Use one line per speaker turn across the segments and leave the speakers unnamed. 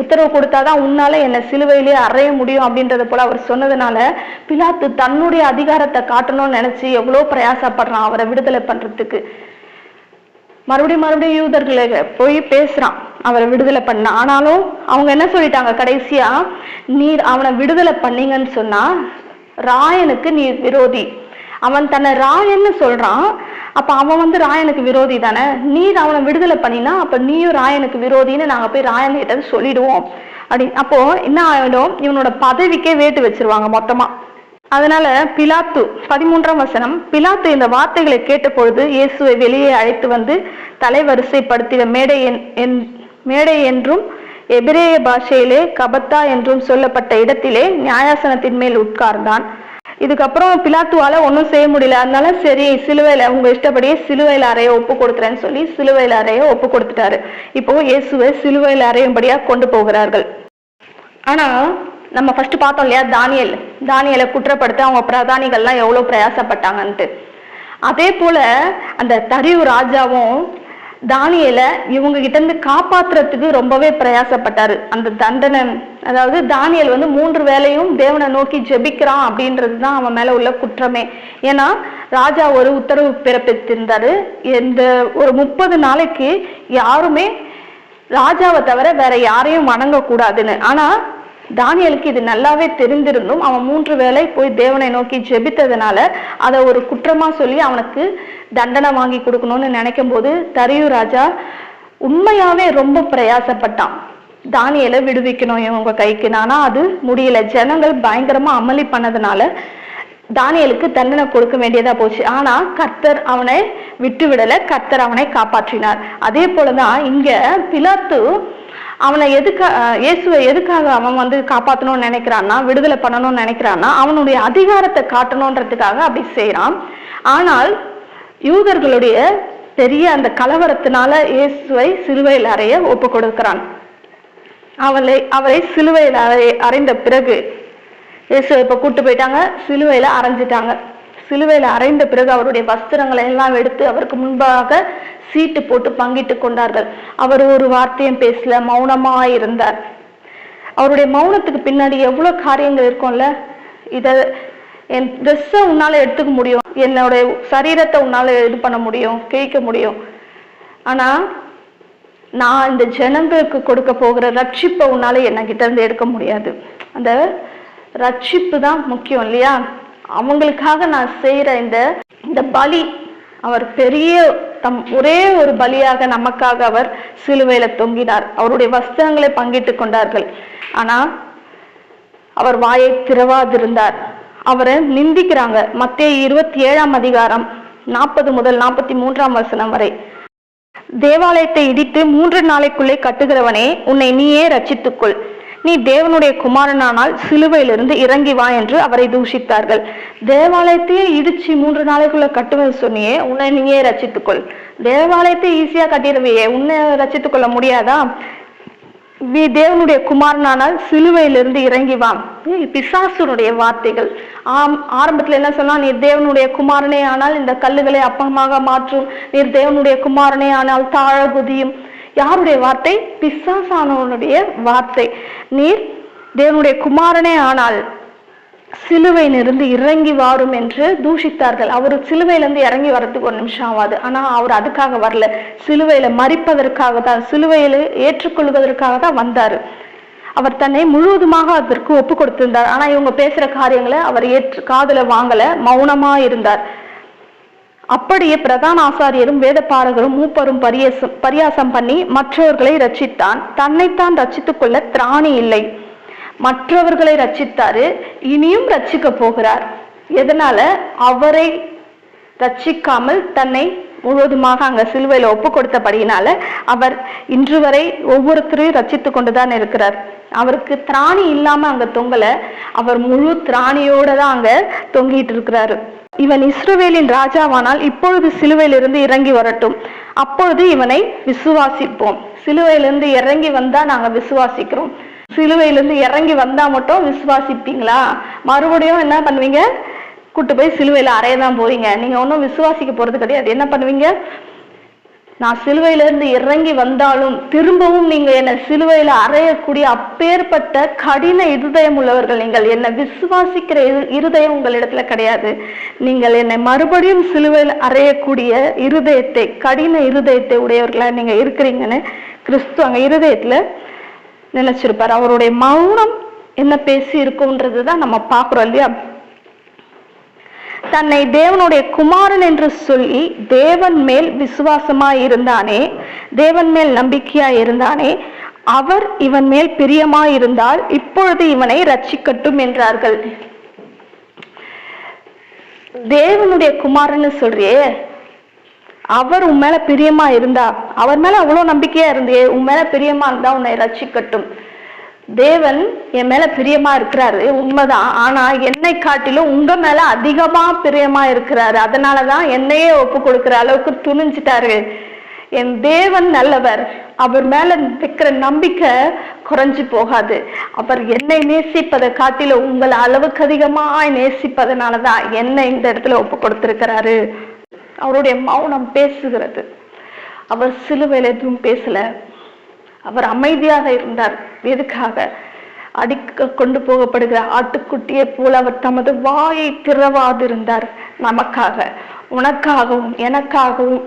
உத்தரவு கொடுத்தாதான் உன்னால என்னை சிலுவையிலே அறைய முடியும் அப்படின்றத போல அவர் சொன்னதுனால பிலாத்து தன்னுடைய அதிகாரத்தை காட்டணும்னு நினைச்சு எவ்வளோ பிரயாசப்படுறான் அவரை விடுதலை பண்றதுக்கு. மறுபடியும் மறுபடியும் யூதர்களை போய் பேசுறான் அவரை விடுதலை பண்ண. ஆனாலும் அவங்க என்ன சொல்லிட்டாங்க? கடைசியா நீர் அவனை விடுதலை பண்ணீங்கன்னு சொன்னா ராயனுக்கு நீ விரோதி. அவன் தன்னை ராயன்னு சொல்றான் அப்போ அவன் வந்து ராயனுக்கு விரோதி தானே? நீர் அவனை விடுதலை பண்ணினா அப்போ நீயும் ராயனுக்கு விரோதின்னு நாங்கள் போய் ராயன் கிட்ட சொல்லிடுவோம். அப்படி அப்போ என்ன ஆயிடும்? இவனோட பதவிக்கே வேட்டு வச்சிருவாங்க மொத்தமா. அதனால பிலாத்து பதிமூன்றாம் வசனம் பிலாத்து இந்த வார்த்தைகளை கேட்ட பொழுது இயேசுவை வெளியே அழைத்து வந்து தலைவரிசைப்படுத்திய மேடை என்- என்- மேடை என்றும் எபிரேய பாஷையிலே கபத்தா என்றும் சொல்லப்பட்ட இடத்திலே நியாயாசனத்தின் மேல் உட்கார்ந்தான். இதுக்கப்புறம் பிலாத்துவால ஒன்றும் செய்ய முடியல. அதனால சரி சிலுவையில உங்க இஷ்டப்படியே சிலுவையில் அறைய ஒப்பு கொடுத்துறேன்னு சொல்லி சிலுவையில் அறைய ஒப்பு கொடுத்துட்டாரு. இப்போ இயேசுவை சிலுவையில் அறையும்படியா கொண்டு போகிறார்கள். ஆனா நம்ம ஃபர்ஸ்ட் பார்த்தோம் இல்லையா தானியல். தானியலை குற்றப்படுத்த அவங்க பிரதானிகள்லாம் எவ்வளவு பிரயாசப்பட்டாங்கன்ட்டு. அதே போல அந்த தரிவு ராஜாவும் தானியல இவங்க கிட்ட இருந்து காப்பாத்துறதுக்கு ரொம்பவே பிரயாசப்பட்டாரு. அந்த தண்டனை அதாவது தானியல் வந்து மூன்று வேலையும் தேவனை நோக்கி ஜெபிக்கிறான் அப்படின்றது தான் அவன் மேல உள்ள குற்றமே. ஏன்னா ராஜா ஒரு உத்தரவு பிறப்பித்திருந்தாரு. இந்த ஒரு முப்பது நாளைக்கு யாருமே ராஜாவை தவிர வேற யாரையும் வணங்கக்கூடாதுன்னு. ஆனா தானியலுக்கு இது நல்லாவே தெரிந்திருந்தும் அவன் மூன்று வேளை போய் தேவனை நோக்கி ஜெபித்ததுனால அதை ஒரு குற்றமா சொல்லி அவனுக்கு தண்டனை வாங்கி கொடுக்கணும்னு நினைக்கும் போது தரியு ராஜா உண்மையாவே ரொம்ப பிரயாசப்பட்டான். தானியலை விடுவிக்கணும் இவங்க கைக்கு. ஆனா அது முடியல. ஜனங்கள் பயங்கரமா அமளி பண்ணதுனால தானியலுக்கு தண்டனை கொடுக்க வேண்டியதா போச்சு. ஆனா கர்த்தர் அவனை விட்டு விடல கர்த்தர் அவனை காப்பாற்றினார். அதே போலதான் இங்க பிலாத்து அவனை எதுக்காக இயேசுவை எதுக்காக அவன் வந்து காப்பாற்றணும்னு நினைக்கிறான்னா விடுதலை பண்ணணும்னு நினைக்கிறான்னா அவனுடைய அதிகாரத்தை காட்டணுன்றதுக்காக அப்படி செய்கிறான் ஆனால் யூதர்களுடைய பெரிய அந்த கலவரத்தினால இயேசுவை சிலுவையில் அறைய ஒப்பு கொடுக்கிறான். அவளை அவரை சிலுவையில் அறை அறைந்த பிறகு இயேசுவை இப்போ கூட்டு போயிட்டாங்க சிலுவையில் அரைஞ்சிட்டாங்க சிலுவையில் அறைந்த பிறகு அவருடைய வஸ்திரங்களை எல்லாம் எடுத்து அவருக்கு முன்பாக சீட்டு போட்டு பங்கிட்டு கொண்டார்கள். அவர் ஒரு வார்த்தையும் பேசல மௌனமா இருந்தார். அவருடைய மௌனத்துக்கு பின்னாடி எவ்வளவு காரியங்கள் இருக்கும்ல? இத என் ட்ரெஸ்ஸை உன்னால எடுத்துக்க முடியும். என்னுடைய சரீரத்தை உன்னால இது பண்ண முடியும் கிழிக்க முடியும். ஆனா நான் இந்த ஜனங்களுக்கு கொடுக்க போகிற ரட்சிப்பை உன்னால என்கிட்ட இருந்து எடுக்க முடியாது. அந்த ரட்சிப்பு தான் முக்கியம் இல்லையா? அவங்களுக்காக நான் செய்யற இந்த இந்த பலி அவர் பெரிய தம் ஒரே ஒரு பலியாக நமக்காக அவர் சிலுவையில தொங்கினார். அவருடைய வஸ்திரங்களை பங்கிட்டு கொண்டார்கள். ஆனா அவர் வாயை திறவாதிருந்தார். அவரை நிந்திக்கிறாங்க. மத்திய இருபத்தி ஏழாம் அதிகாரம் நாற்பது முதல் நாற்பத்தி மூன்றாம் வசனம் வரை. தேவாலயத்தை இடித்து மூன்று நாளைக்குள்ளே கட்டுகிறவனே உன்னை நீயே ரச்சித்துக்கொள் நீ தேவனுடைய குமாரனானால் சிலுவையிலிருந்து இறங்கி வா என்று அவரை தூஷித்தார்கள். தேவாலயத்தையே இடிச்சு மூன்று நாளைக்குள்ள கட்டுவது சொன்னியே உன்னை நீயே ரச்சித்துக்கொள் தேவாலயத்தை ஈஸியா கட்டிடுவியே உன்னை ரச்சித்துக்கொள்ள முடியாதா? நீ தேவனுடைய குமாரனானால் சிலுவையிலிருந்து இறங்கி வா. ஏய், பிசாசுனுடைய வார்த்தைகள். ஆம் ஆரம்பத்துல என்ன சொன்னா நீர் தேவனுடைய குமாரனே ஆனால் இந்த கல்லுகளை அப்பமாக மாற்றும். நீர் தேவனுடைய குமாரனே ஆனால் தாழ குதியும். யாருடைய வார்த்தை? பிசாசானவனுடைய வார்த்தை. நீர் தேவனுடைய குமாரனே ஆனால் சிலுவையிலிருந்து இறங்கி வாரும் என்று தூஷித்தார்கள். அவர் சிலுவையிலிருந்து இறங்கி வர்றதுக்கு ஒரு நிமிஷம் ஆகாது ஆனால் அவர் அதுக்காக வரல. சிலுவையில மறிப்பதற்காக தான் சிலுவையில ஏற்றுக்கொள்வதற்காக தான் வந்தாரு. அவர் தன்னை முழுவதுமாக அதற்கு ஒப்பு கொடுத்திருந்தார். ஆனா இவங்க பேசுற காரியங்களை அவர் ஏற்று காதுல வாங்கல மௌனமா இருந்தார் அப்படியே பிரதான ஆசாரியரும் வேதப்பாரகரும் மூப்பரும் பரியசம் பரியாசம் பண்ணி மற்றவர்களை ரச்சித்தான் தன்னைத்தான் ரட்சித்துக் கொள்ள திராணி இல்லை. மற்றவர்களை ரட்சித்தாரு இனியும் ரச்சிக்க போகிறார். எதனால? அவரை ரட்சிக்காமல் தன்னை முழுவதுமாக அங்க சிலுவையில ஒப்பு கொடுத்தபடியினால அவர் இன்று வரை ஒவ்வொருத்தரையும் ரச்சித்து கொண்டுதான் இருக்கிறார். அவருக்கு திராணி இல்லாம அங்க தொங்கல. அவர் முழு திராணியோட தான் அங்க தொங்கிட்டு இருக்கிறாரு. இவன் இஸ்ரவேலின் ராஜாவானால் இப்பொழுது சிலுவையிலிருந்து இறங்கி வரட்டும். அப்பொழுது இவனை விசுவாசிப்போம். சிலுவையிலிருந்து இறங்கி வந்தா நாங்க விசுவாசிக்கிறோம். சிலுவையிலிருந்து இறங்கி வந்தா மட்டும் விசுவாசிப்பீங்களா? மறுபடியும் என்ன பண்ணுவீங்க? கூட்டு போய் சிலுவையில அறையதான் தான் போறீங்க நீங்க ஒன்றும் விசுவாசிக்க போறது கிடையாது. என்ன பண்ணுவீங்க? நான் சிலுவையில இருந்து இறங்கி வந்தாலும் திரும்பவும் நீங்க என்னை சிலுவையில அறையக்கூடிய அப்பேற்பட்ட கடின இருதயம் உள்ளவர்கள் நீங்கள். என்னை விசுவாசிக்கிற இரு- இருதயம் உங்களிடத்துல கிடையாது. நீங்கள் என்னை மறுபடியும் சிலுவையில் அறையக்கூடிய இருதயத்தை கடின இருதயத்தை உடையவர்களா நீங்க இருக்கிறீங்கன்னு கிறிஸ்து அங்க இருதயத்துல நினைச்சிருப்பார். அவருடைய மௌனம் என்ன பேசி இருக்கும்ன்றது தான் நம்ம பார்க்குறோம் இல்லையா? தன்னை தேவனுடைய குமாரன் என்று சொல்லி தேவன் மேல் விசுவாசமாய் இருந்தானே தேவன் மேல் நம்பிக்கையாய் இருந்தானே அவர் இவன் மேல் பிரியமாய் இருந்தால் இப்பொழுது இவனை ரட்சிக்கட்டும் என்றார்கள். தேவனுடைய குமாரன்னு சொல்றியே அவர் உன் மேல பிரியமா இருந்தா அவர் மேல அவ்வளவு நம்பிக்கையா இருந்தே உன் மேல பிரியமா இருந்தா உன்னை ரட்சிக்கட்டும் தேவன் என் மேல பிரியமா இருக்கிறாரு. உண்மைதான். ஆனா என்னை காட்டிலும் உங்க மேல அதிகமா பிரியமா இருக்கிறாரு. அதனாலதான் என்னையே ஒப்பு கொடுக்கிற அளவுக்கு துணிஞ்சிட்டாரு. என் தேவன் நல்லவர். அவர் மேல வைக்கிற நம்பிக்கை குறைஞ்சு போகாது. அவர் என்னை நேசிப்பதை காட்டிலும் உங்களை அளவுக்கு அதிகமாய் நேசிப்பதனாலதான் என்னை இந்த இடத்துல ஒப்பு கொடுத்திருக்கிறாரு. அவருடைய மௌனம் பேசுகிறது. அவர் சிலுவையில் எதுவும் பேசல. அவர் அமைதியாக இருந்தார். எதுக்காக? அடிக்க கொண்டு போகப்படுகிற ஆட்டுக்குட்டியை போல அவர் தமது வாயை திறவாதிருந்தார். நமக்காக உனக்காகவும் எனக்காகவும்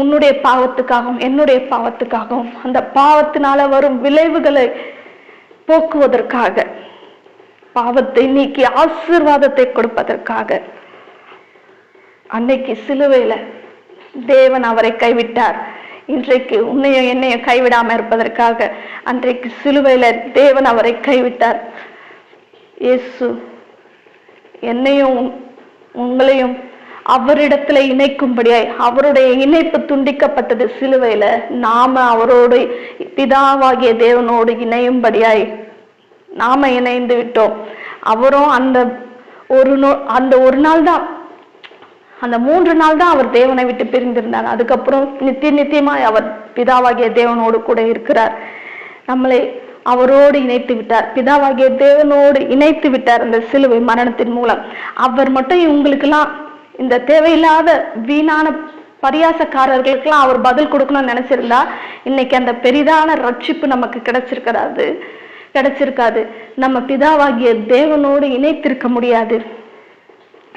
உன்னுடைய பாவத்துக்காகவும் என்னுடைய பாவத்துக்காகவும் அந்த பாவத்தினால வரும் விளைவுகளை போக்குவதற்காக பாவத்தை நீக்கி ஆசீர்வாதத்தை கொடுப்பதற்காக அன்னைக்கு சிலுவையில தேவன் அவரை கைவிட்டார். இன்றைக்கு உன்னையும் என்னையும் கைவிடாம இருப்பதற்காக அன்றைக்கு சிலுவையில தேவன் அவரை கைவிட்டார். இயேசு என்னையும் உங்களையும் அவரிடத்துல இணைக்கும்படியாய் அவருடைய இணைப்பு துண்டிக்கப்பட்டது சிலுவையில. நாம அவரோடு பிதாவாகிய தேவனோடு இணையும்படியாய் நாம இணைந்து விட்டோம். அவரும் அந்த ஒரு நோ அந்த ஒரு நாள் தான் அந்த மூன்று நாள் தான் அவர் தேவனை விட்டு பிரிந்திருந்தார். அதுக்கப்புறம் நித்திய நித்தியமாய் அவர் பிதாவாகிய தேவனோடு கூட இருக்கிறார். நம்மளை அவரோடு இணைத்து விட்டார். பிதாவாகிய தேவனோடு இணைத்து விட்டார் அந்த சிலுவை மரணத்தின் மூலம். அவர் மட்டும் இவங்களுக்கெல்லாம் இந்த தேவையில்லாத வீணான பரியாசக்காரர்களுக்கெல்லாம் அவர் பதில் கொடுக்கணும்னு நினைச்சிருந்தா இன்னைக்கு அந்த பெரிதான ரட்சிப்பு நமக்கு கிடைச்சிருக்கிறாது கிடைச்சிருக்காது. நம்ம பிதாவாகிய தேவனோடு இணைத்திருக்க முடியாது.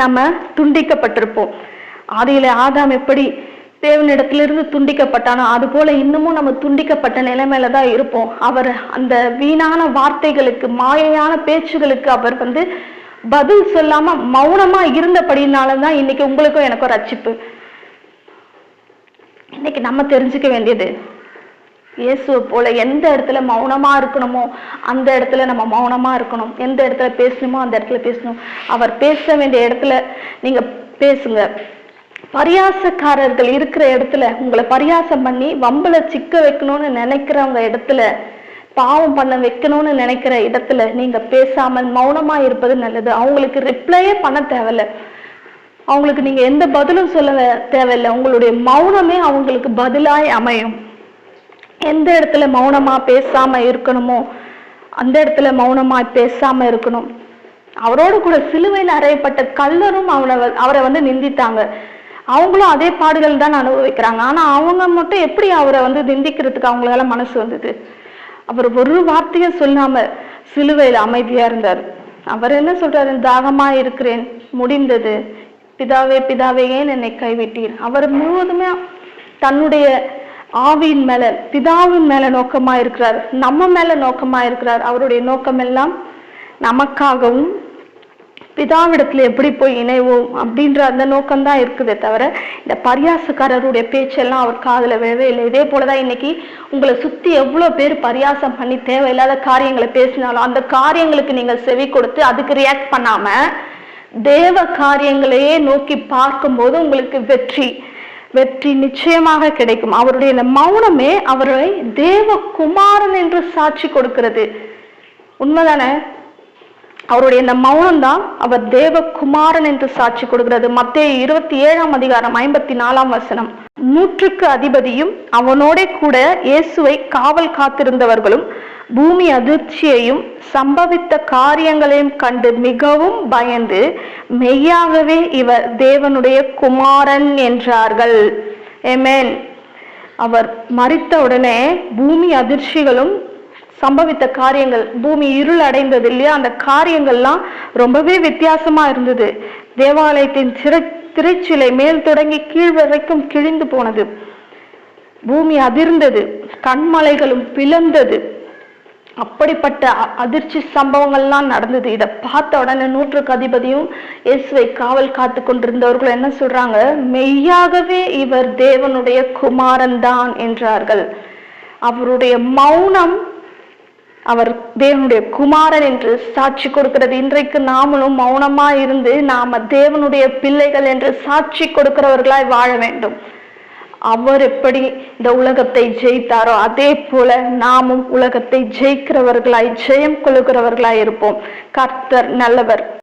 நம்ம துண்டிக்கப்பட்டிருப்போம். ஆதியில ஆதாம் எப்படி தேவனிடத்திலிருந்து துண்டிக்கப்பட்டானோ அது போல இன்னமும் நம்ம துண்டிக்கப்பட்ட நிலைமையில தான் இருப்போம். அவர் அந்த வீணான வார்த்தைகளுக்கு மாயையான பேச்சுகளுக்கு அவர் வந்து பதில் சொல்லாம மௌனமா இருந்தபடினாலதான் இன்னைக்கு உங்களுக்கும் எனக்கும் ரச்சிப்பு இன்னைக்கு நம்ம தெரிஞ்சுக்க வேண்டியது இயேசுவை போல எந்த இடத்துல மௌனமா இருக்கணுமோ அந்த இடத்துல நம்ம மௌனமா இருக்கணும். எந்த இடத்துல பேசணுமோ அந்த இடத்துல பேசணும். அவர் பேச வேண்டிய இடத்துல நீங்க பேசுங்க. பரியாசக்காரர்கள் இருக்கிற இடத்துல உங்களை பரியாசம் பண்ணி வம்பல சிக்க வைக்கணும்னு நினைக்கிறவங்க இடத்துல பாவம் பண்ண வைக்கணும்னு நினைக்கிற இடத்துல நீங்க பேசாமல் மௌனமா இருப்பது நல்லது. அவங்களுக்கு ரிப்ளையே பண்ண தேவையில்ல. அவங்களுக்கு நீங்க எந்த பதிலும் சொல்ல தேவையில்லை. உங்களுடைய மௌனமே அவங்களுக்கு பதிலாய் அமையும். எந்த இடத்துல மௌனமாக பேசாமல் இருக்கணுமோ அந்த இடத்துல மௌனமாக பேசாமல் இருக்கணும். அவரோடு கூட சிலுவையில் அறையப்பட்ட கல்லரும் அவனை அவரை வந்து நிந்தித்தாங்க. அவங்களும் அதே பாடுகள் தான் அனுபவிக்கிறாங்க. ஆனால் அவங்க மட்டும் எப்படி அவரை வந்து நிந்திக்கிறதுக்கு அவங்களால மனசு வந்தது? அவர் ஒரு வார்த்தையும் சொல்லாமல் சிலுவையில் அமைதியாக இருந்தார். அவர் என்ன சொல்றாரு? தாகமாக இருக்கிறேன். முடிந்தது. பிதாவே பிதாவே ஏன் என்னை கைவிட்டீர்? அவர் முழுவதுமே தன்னுடைய ஆவியின் மேல பிதாவின் மேல நோக்கமா இருக்கிறார் நம்ம மேல நோக்கமா இருக்கிறார் அவருடைய நோக்கம் எல்லாம் நமக்காகவும் பிதாவிடத்துல எப்படி போய் இணைவோம் அப்படின்ற அந்த நோக்கம்தான் இருக்குதே தவிர இந்த பரியாசக்காரருடைய பேச்செல்லாம் அவர் காதல விழவே இல்லை. இதே போலதான் இன்னைக்கு உங்களை சுத்தி எவ்வளவு பேர் பரியாசம் பண்ணி தேவையில்லாத காரியங்களை பேசினாலும் அந்த காரியங்களுக்கு நீங்க செவி கொடுத்து அதுக்கு ரியாக்ட் பண்ணாம தேவ காரியங்களையே நோக்கி பார்க்கும்போது உங்களுக்கு வெற்றி. வெற்றி நிச்சயமாக கிடைக்கும். அவருடைய இந்த மௌனமே அவரை தேவகுமாரன் என்று சாட்சி கொடுக்கிறது. உண்மைதானே? அவருடைய இந்த மௌனம் தான் அவர் தேவகுமாரன் என்று சாட்சி கொடுக்கிறது. மத்திய இருபத்தி ஏழாம் அதிகாரம் ஐம்பத்தி நாலாம் வசனம். நூற்றுக்கு அதிபதியும் அவனோட கூட இயேசுவை காவல் காத்திருந்தவர்களும் பூமி அதிர்ச்சியையும் சம்பவித்த காரியங்களையும் கண்டு மிகவும் பயந்து மெய்யாகவே இவர் தேவனுடைய குமாரன் என்றார்கள். Amen. அவர் மறித்த உடனே பூமி அதிர்ச்சிகளும் சம்பவித்த காரியங்கள் பூமி இருள் அடைந்தது இல்லையா? அந்த காரியங்கள்லாம் ரொம்பவே வித்தியாசமா இருந்தது. தேவாலயத்தின் திரை திருச்சிலை மேல் தொடங்கி கீழ் வரைக்கும் கிழிந்து போனது. பூமி அதிர்ந்தது கண்மலைகளும் பிளந்தது. அப்படிப்பட்ட அதிர்ச்சி சம்பவங்கள்லாம் நடந்தது. இதை பார்த்த உடனே நூற்றுக்கு அதிபதியும் இயேசுவை காவல் காத்து கொண்டிருந்தவர்களும் என்ன சொல்றாங்க? மெய்யாகவே இவர் தேவனுடைய குமாரன் தான் என்றார்கள். அவருடைய மௌனம் அவர் தேவனுடைய குமாரன் என்று சாட்சி கொடுக்கிறது. இன்றைக்கு நாமளும் மௌனமா இருந்து நாம தேவனுடைய பிள்ளைகள் என்று சாட்சி கொடுக்கிறவர்களாய் வாழ வேண்டும். அவர் எப்படி இந்த உலகத்தை ஜெயித்தாரோ அதே போல நாமும் உலகத்தை ஜெயிக்கிறவர்களாய் ஜெயம் கொள்கிறவர்களாய் இருப்போம். கர்த்தர் நல்லவர்.